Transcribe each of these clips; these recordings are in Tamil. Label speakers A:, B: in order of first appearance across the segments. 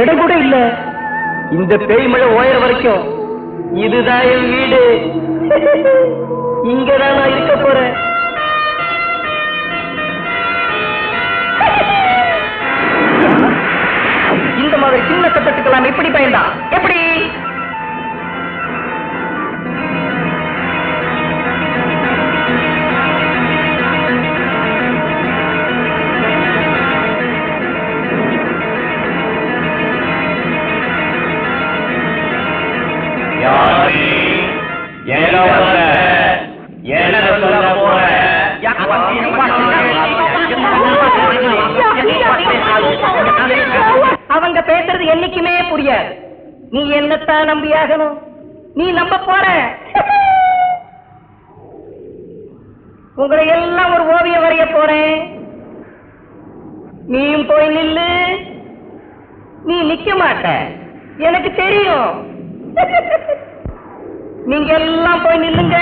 A: இடம் கூட இல்ல. இந்த பேய் மழை ஓயற வரைக்கும் இதுதான் என் வீடு. இங்கதான் நான் இருக்க போறேன். இந்த மாதிரி சின்ன சத்தத்துக்கெல்லாம் எப்படி பயந்தா? எப்படி? பேசுறது என்னைக்குமே புரியாது. நீ என்னத்தான் நம்பியாகணும்? நீ நம்ப போற. உங்களை எல்லாம் ஒரு ஓவியம் வரைய போறேன். நீயும் போய் நில்லு. நீ நிக்க மாட்ட. எனக்கு தெரியும். நீங்க எல்லாம் போய் நில்லுங்க.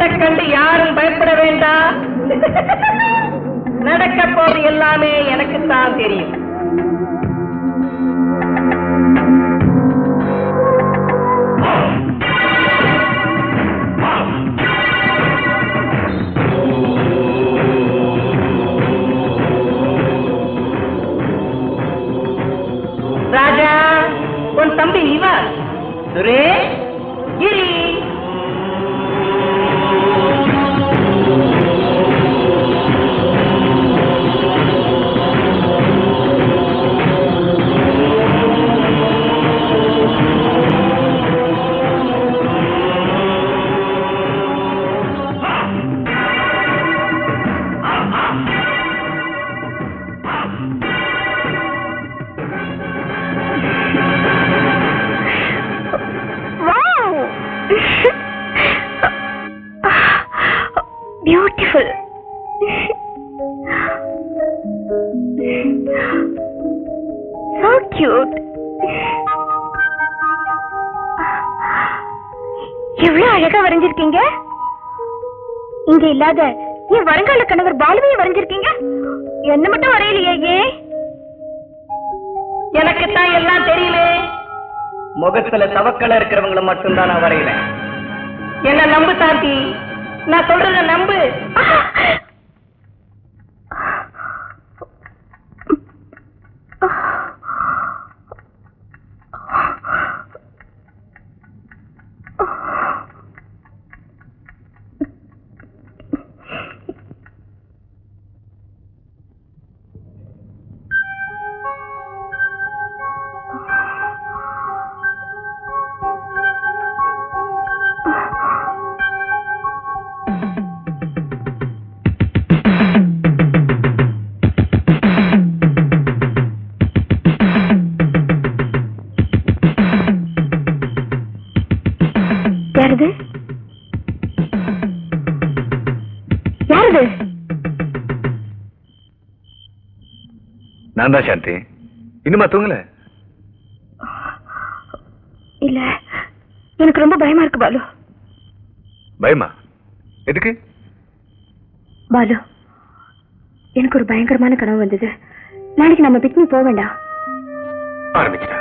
A: இருட்டக் கண்டு யாரும் பயப்பட வேண்டாம் நடக்க போது எல்லாமே எனக்கு தான் தெரியும். ராஜா உன் தம்பி இவா? சுரே
B: அழகா வரைஞ்சிருக்கீங்க? இங்க இல்லாத என் வருங்கால கணவர் பாலுவையை வரைஞ்சிருக்கீங்க? என்ன மட்டும் வரையலையே ஏன்
A: எனக்கு தான் எல்லாம் தெரியுமே முகத்துல தவக்கல இருக்கிறவங்கள மட்டும்தான் நான் வரைகிறேன் என்ன நம்பு தாண்டி நான் சொல்றத நம்பு.
C: நான் தான் சாந்தி. இன்னுமா தூங்கல?
B: இல்ல. எனக்கு ரொம்ப பயமா இருக்கு பாலு.
C: பயமா? எதுக்கு?
B: பாலு எனக்கு ஒரு பயங்கரமான கனவு வந்தது. நாளைக்கு நம்ம பிக்னிக் போக வேண்டாம்
C: ஆரம்பிச்சிட்டா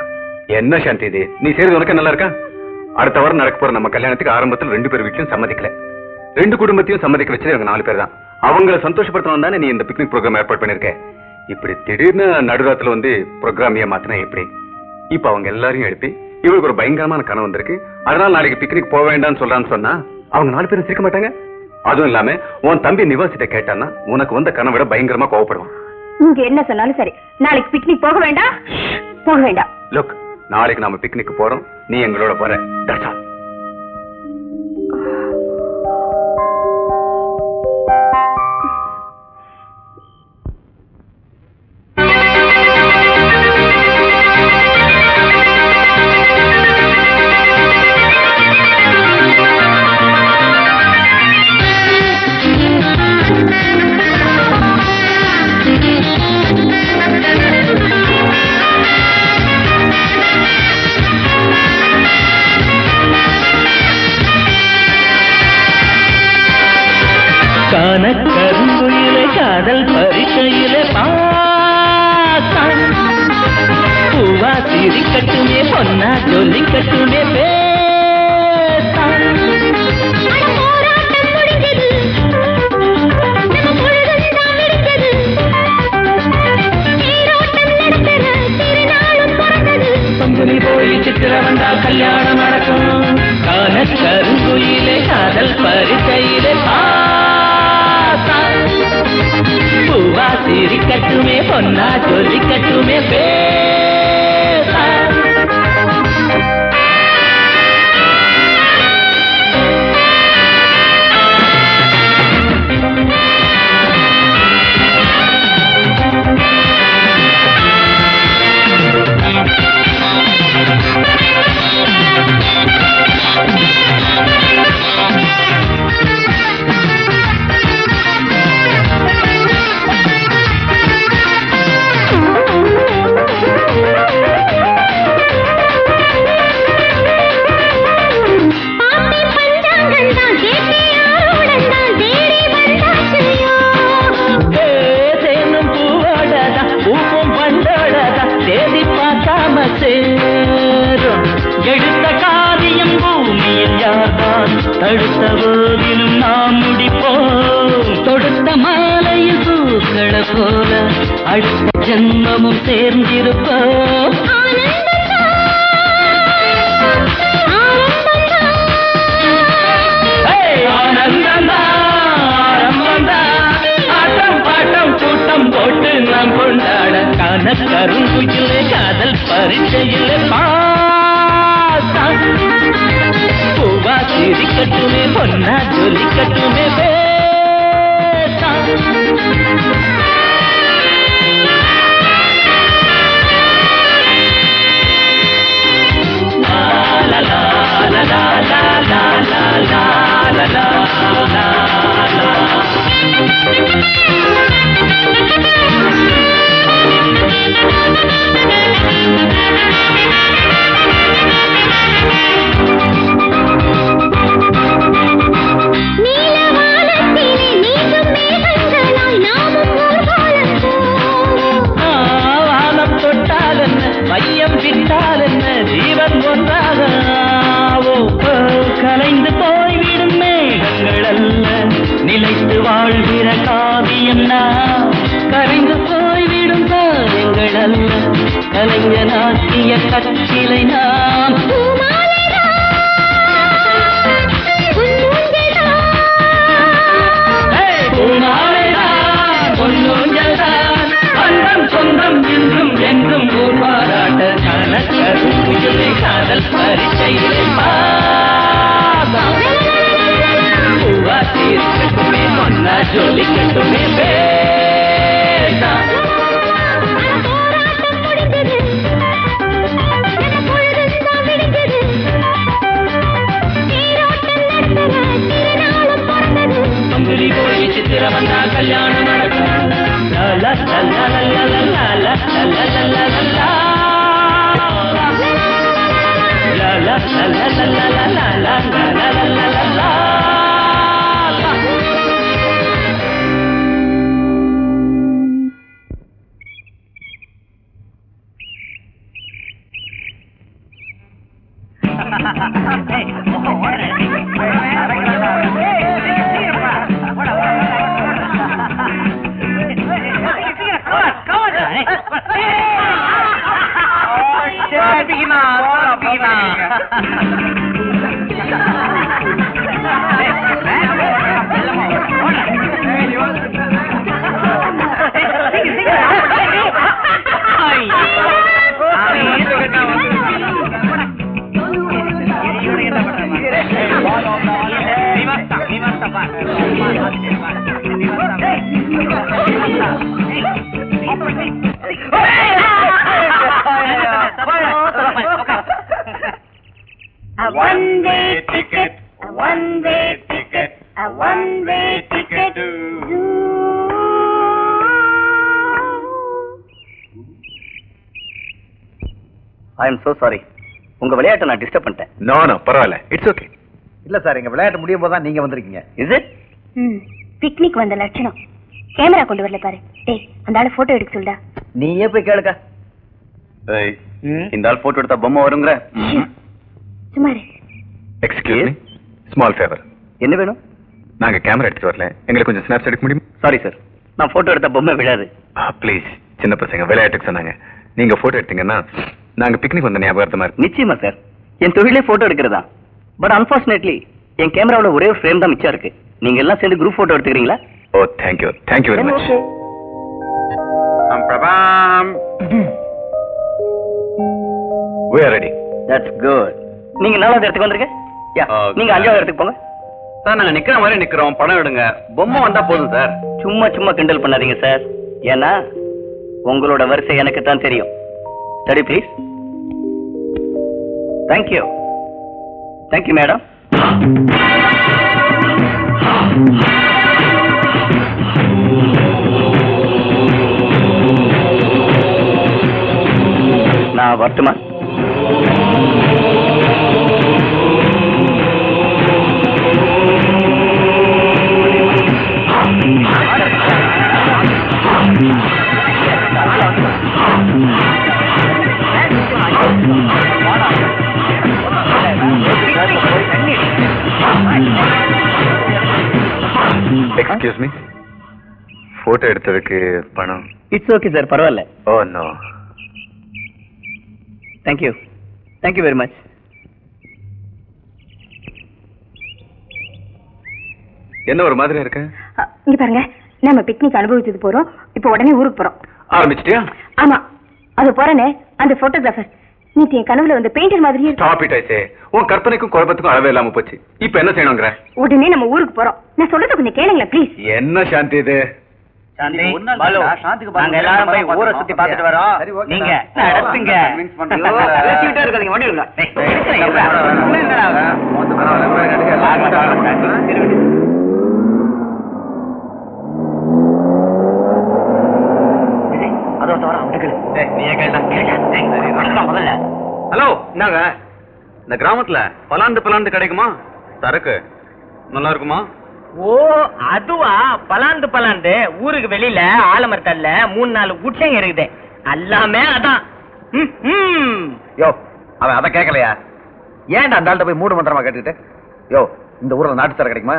C: என்ன சாந்தி இது? நீ செய்யறது உனக்கு நல்லா இருக்கா? அடுத்த வாரம் நடக்க போற நம்ம கல்யாணத்துக்கு ஆரம்பத்துல ரெண்டு பேர் வீட்லயும் சம்மதிக்கல. ரெண்டு குடும்பத்தையும் சம்மதிக்க வச்சது இவங்க நாலு பேர் தான். அவங்கள சந்தோஷப்படுத்தணும் தானே நீ இந்த பிக்னிக் ப்ரோக்ராம் ஏற்பாடு பண்ணிருக்க இப்படி திடீர்னு நடுராத்துல வந்து ப்ரோக்ராம் ஏமாத்தினா எப்படி? இப்ப அவங்க எல்லாரையும் எழுப்பி இவளுக்கு ஒரு பயங்கரமான கனவு வந்திருக்கு. அதனால நாளைக்கு பிக்னிக் போக வேண்டாம்னு சொல்றான்னு சொன்னா அவங்க நாலு பேரும் சிரிக்க மாட்டாங்க? அதுவும் இல்லாம உன் தம்பி நிவாசிட்ட கேட்டான்னா உனக்கு வந்த கனவை விட பயங்கரமா கோவப்படுவான்.
B: நீங்க என்ன சொன்னாலும் சரி. நாளைக்கு பிக்னிக் போக வேண்டாம்? போக வேண்டாம்.
C: லுக் நாளைக்கு நாம பிக்னிக் போறோம். நீ எங்களோட போற. That's
B: காதல்
D: பரிசையிலே பூவா சிரிக்கட்டுமே பொன்னா சொல்லிக்கட்டுமே போய் சித்திர வந்தால் கல்யாணம் நடக்கும். காதல் கருங்குயிலே காதல் பரிசையிலே பா కట్టుమే పొన్నా చొల్లి కట్టుమే పే யார்தான் தடுத்த போதிலும் நாம் முடிப்போம். தொடுத்த மாலையில் பூக்களை போல அடுத்த ஜென்மமும் சேர்ந்திருப்போம். జొలికట్టుమే పొన్న జొలికట్టుమే బేట la la la la la la la la la la la மையம் என்ன? ஜீவன் ஒன்றாக. கலைந்து போய்விடும் மேகங்கள் அல்ல. நிலைத்து வாழ்கிற காவியம் நான் கரைந்து போய்விடும் காரியங்கள் அல்ல. கலைஞனாக்கிய கச்சிலை நான் Come on, come on.
B: A one way ticket.
D: I am so sorry உங்க விளையாட்டை நான் டிஸ்டர்ப் பண்ணிட்டேன்.
C: நோ நோ பரவாயில்ல. இட்ஸ் ஓகே
E: இல்ல சார் எங்க விளையாட்டு முடியும் போது தான் நீங்க வந்திருக்கீங்க.
D: இஸ் இட்
B: ம் பிக்னிக் வந்த லட்சணம். கேமரா கொண்டு வரல பாரு. டேய் அந்த ஆளு போட்டோ எடுக்க சொல்டா
F: நீயே போய் கேளுக்கா.
C: ஏய், இந்த ஆள் போட்டோ எடுத்தா பொம்மை வருங்கிற.
B: சும்மா.
C: எக்ஸ்கியூஸ் மீ ஸ்மால் ஃபேவர்
F: என்ன வேணும்?
C: நாங்க கேமரா எடுத்துட்டு வரல. எங்களுக்கு கொஞ்சம் ஸ்னாப்ஸ் எடுக்க முடியுமா?
F: சாரி சார் நான் போட்டோ எடுத்த பொம்மை விழாது.
C: ப்ளீஸ் சின்ன பசங்க விளையாட்டுக்கு சொன்னாங்க. நீங்க போட்டோ எடுத்தீங்கன்னா நாங்க பிக்னிக் வந்த ஞாபகமா இருக்கு.
F: நிச்சயமா சார் என் தொழிலே போட்டோ எடுக்கிறதா? பட் அன்பார்ச்சுனேட்லி என் கேமராவுல ஒரே ஒரு ஃப்ரேம் தான் மிச்சம் இருக்கு. நீங்க எல்லாம் சேர்ந்து குரூப் போட்டோ எடுத்துக்கிறீங்களா?
C: ஓ thank you thank you very much பிரபாம் we are ready.
F: That's good நீங்க நாலாவது இடத்துக்கு வந்திருக்க யா. நீங்க அஞ்சாவது இடத்துக்கு போங்க.
C: சார் நாங்க நிக்கிற மாதிரி நிக்கிறோம். படம் எடுங்க. பொம்மை வந்தா போதும் சார்.
F: சும்மா சும்மா கிண்டல் பண்ணாதீங்க சார். ஏன்னா உங்களோட வரிசை எனக்கு தான் தெரியும். Study please thank you thank you madam நான் வரட்டுமா?
C: எக்ஸ்கியூஸ் மீ போட்டோ எடுத்ததுக்கு பணம்.
F: இட்ஸ் ஓகே சார் பரவாயில்ல.
C: ஓ no
F: thank you thank you very much
C: என்ன ஒரு மாதிரி இருக்கு?
B: இங்க பாருங்க. நம்ம பிக்னிக் அனுபவிச்சது போறோம். இப்போ உடனே ஊருக்கு போறோம்.
C: ஆரம்பிச்சிட்டியா?
B: ஆமா. அது போறேனே. அந்த போட்டோகிராஃபர் நீ என் கனவுல வந்து பெயிண்டர் மாதிரி இருக்கு.
C: Stop it I. உன் கற்பனைக்கும் குழப்பத்துக்கும் அளவே இல்லாம போச்சு. இப்போ என்ன செய்யணுங்கிற?
B: உடனே நம்ம ஊருக்கு போறோம். நான் சொல்றத கொஞ்சம் கேளுங்களேன் ப்ளீஸ்
C: என்ன சாந்தி இது?
F: சாந்தி பாலு நாங்க எல்லாரும் போய் ஊரை சுத்தி பார்த்துட்டு வரோம். நீங்க நடத்துங்க? இருக்காதீங்க வண்டி. ஏய், எடுக்கிறேன், எடுக்கிறேன். இன்னும் என்னடா? ஏய், அதோ ஒருத்தன் வரான், அவன்கிட்ட கேளு. ஏய், நீயே கேளுடா, கேளுடா. ஏய், வணக்கம் முதல்ல.
C: ஹலோ என்னங்க இந்த கிராமத்துல பலாண்டு பலாண்டு கிடைக்குமா? சரக்கு. நல்லா இருக்குமா?
E: ஓ அதுவா? பலாண்டு பலாண்டு. ஊருக்கு வெளியில ஆலமரத்தல்ல மூணு நாலு குட்டைங்க இருக்குது. எல்லாமே அதான்.
G: யோ அவன் அதை கேட்கலையா ஏன்டா அந்த ஆள்கிட்ட போய் மூடு மந்திரமா கேட்டுக்கிட்டு? யோ இந்த ஊர்ல நாட்டு சார் கிடைக்குமா?